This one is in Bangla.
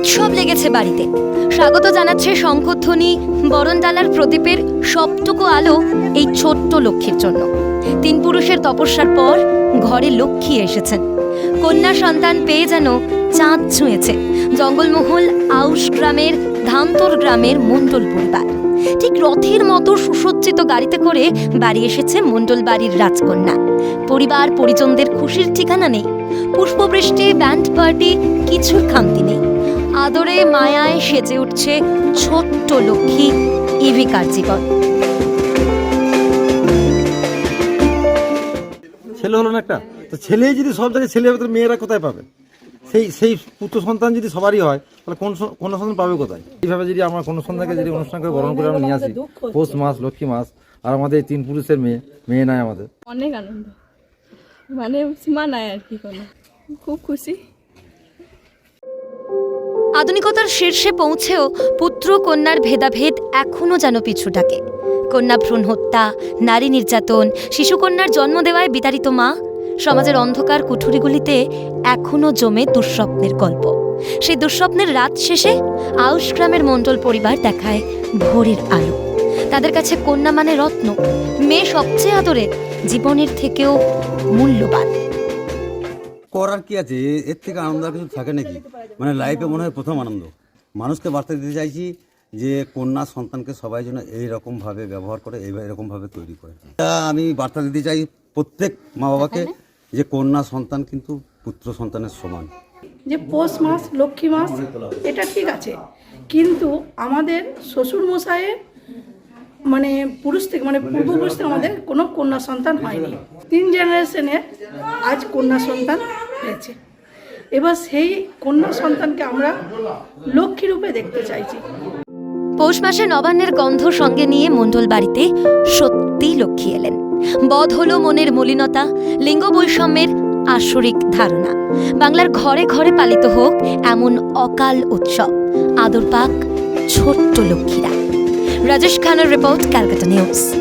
উৎসব লেগেছে বাড়িতে। স্বাগত জানাচ্ছে শঙ্খধ্বনি বরণডালার প্রদীপের সবটুকু আলো এই ছোট্ট লক্ষ্মীর জন্য। তিন পুরুষের তপস্যার পর ঘরে লক্ষ্মী এসেছেন। কন্যা সন্তান পেয়ে যেন চাঁদ ছুঁয়েছে। জঙ্গলমহল আউশ গ্রামের ধামতর গ্রামের মণ্ডল পরিবার। ঠিক রথের মতো সুসজ্জিত গাড়িতে করে বাড়ি এসেছে মণ্ডল বাড়ির রাজকন্যা। পরিবার, পরিজনদের খুশির ঠিকানা নেই। পুষ্পবৃষ্টি, ব্যান্ড পার্টি, কিছুর খামতি নেই। আদরে মায়ায় সেজে উঠছে ছোট্ট লক্ষ্মী ইভিকার জীবন। ছেলে হলো না একটা? তো ছেলে যদি সব জায়গায় ছেলে হবে তাহলে মেয়েরা কোথায় পাবে? সেই সেই পুত্র সন্তান যদি সবারই হয় তাহলে কোন কোন সন্তান পাবে কোথায়? এইভাবে যদি আমরা কোনো সন্তানকে যদি অনুষ্ঠান করে বরণ করে আমরা নিয়ে আসি। পৌষ মাস লক্ষ্মী মাস আর আমাদের তিন পুরুষের মেয়ে মেয়ে নাই আমাদের। অনেক আনন্দ। মানে সীমা নাই আর কি কোনো। খুব খুশি। আধুনিকতার শীর্ষে পৌঁছেও পুত্র কন্যার ভেদাভেদ এখনও যেন পিছু ডাকে কন্যা ভ্রূণ হত্যা, নারী নির্যাতন শিশুকন্যার জন্ম দেওয়ায় বিতাড়িত মা, সমাজের অন্ধকার কুঠুরিগুলিতে এখনও জমে দুঃস্বপ্নের গল্প। সেই দুঃস্বপ্নের রাত শেষে আউশ গ্রামের মণ্ডল পরিবার দেখায় ভোরের আলো। তাদের কাছে কন্যা মানে রত্ন, মেয়ে সবচেয়ে আদরে, জীবনের থেকেও মূল্যবান। করার কি আছে? এর থেকে আনন্দ আর কিছু থাকে নাকি? মানে লাইফে মনে হয় প্রথম আনন্দ। মানুষকে বার্তা দিতে চাইছি যে কন্যা সন্তানকে সবাই যেন এইরকমভাবে ব্যবহার করে এই এরকমভাবে তৈরি করে। আমি বার্তা দিতে চাই প্রত্যেক মা বাবাকে যে কন্যা সন্তান কিন্তু পুত্র সন্তানের সমান। যে পৌষ মাস লক্ষ্মী মাস এটা ঠিক আছে। কিন্তু আমাদের শ্বশুর মশাইয়ের মানে পুরুষ থেকে মানে পূর্বপুরুষ থেকে আমাদের কোনো কন্যা সন্তান হয়নি। তিন জেনারেশনের আজ কন্যা সন্তান হয়েছে। এবার সেই কন্যা সন্তানকে আমরা লক্ষ্মী রূপে দেখতে চাইছি। পৌষ মাসে নবান্নের গন্ধ সঙ্গে নিয়ে মণ্ডল বাড়িতে সত্যি লক্ষ্মী এলেন। বধ হলো মনের মলিনতা, লিঙ্গ বৈষম্যের আসরিক ধারণা। বাংলার ঘরে ঘরে পালিত হোক এমন অকাল উৎসব। আদর পাক ছোট্ট লক্ষ্মীরা। রাজেশ খানের রিপোর্ট ক্যালকাটা নিউজ